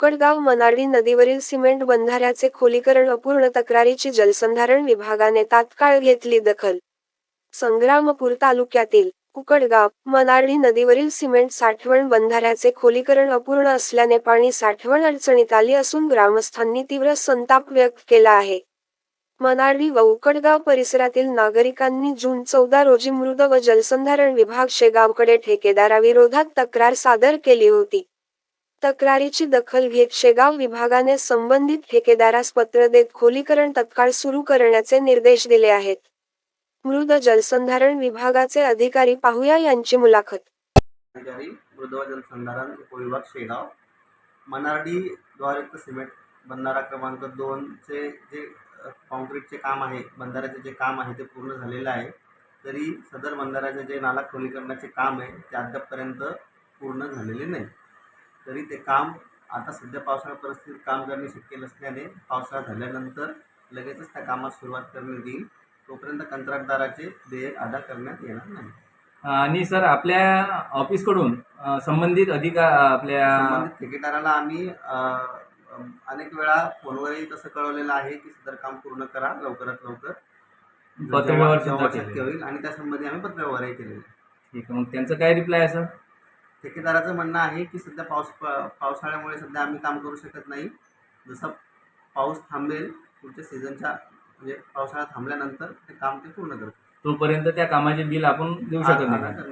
कडगाव मनाडी नदीवरील सिमेंट बंधाऱ्याचे खोलीकरण अपूर्ण तक्रारीची जलसंधारण विभागाने तात्काळ घेतली दखल. संग्रामपूर तालुक्यातील उकडगाव मनाडी नदीवरील सिमेंट साठवण बंधाऱ्याचे खोलीकरण अपूर्ण असल्याने पाणी साठवण अडचणीत आली असून ग्रामस्थांनी तीव्र संताप व्यक्त केला आहे. मनाडी व उकडगाव परिसरातील नागरिकांनी जून चौदा रोजी मृद व जलसंधारण विभाग शेगावकडे ठेकेदाराविरोधात तक्रार सादर केली होती. तक्रारीची दखल घेत शेगाव विभागाने संबंधित ठेकेदारास पत्र देत खोलीकरण तत्काळ सुरू करण्याचे निर्देश दिले आहेत. मृद जलसंधारण विभागाचे अधिकारी पाहुया यांची मुलाखत. अधिकारी जलसंधारण उपविभाग शेगाव मनारडी द्वारयुक्त सिमेंट बंधारा क्रमांक दोनचे जे कॉन्क्रीटचे काम आहे बंधाऱ्याचे जे काम आहे ते पूर्ण झालेलं आहे. तरी सदर बंधाऱ्याचे जे नाला खोलीकरणाचे काम आहे ते अद्यापपर्यंत पूर्ण झालेले नाही. तरी ते काम आता सध्या पावसाळा परिस्थितीत काम करणे शक्य नसल्याने पावसाळा झाल्यानंतर लगेचच त्या कामात सुरुवात करण्यात येईल तोपर्यंत कंत्राटदाराचे देयक अदा करण्यात येणार नाही. आणि सर आपल्या ऑफिसकडून संबंधित अधिकार आपल्या संबंधित ठेकेदाराला आम्ही अनेक वेळा फोनवरही तसं कळवलेलं आहे की सदर काम पूर्ण करा लवकरात लवकर. पत्रव्यवहार शक्य होईल आणि त्यासंबंधी आम्ही पत्रव्यवहारही केलेले. ठीक आहे मग त्यांचं काय रिप्लाय आहे सर? ठेकेदाराचं म्हणणं आहे की सध्या पाऊस प- पावसाळ्यामुळे सध्या आम्ही काम करू शकत नाही. जसं पाऊस थांबेल पुढच्या सीझनच्या म्हणजे पावसाळा थांबल्यानंतर ते काम ते पूर्ण करतो तोपर्यंत त्या कामाचे बिल आपण देऊ शकत नाही.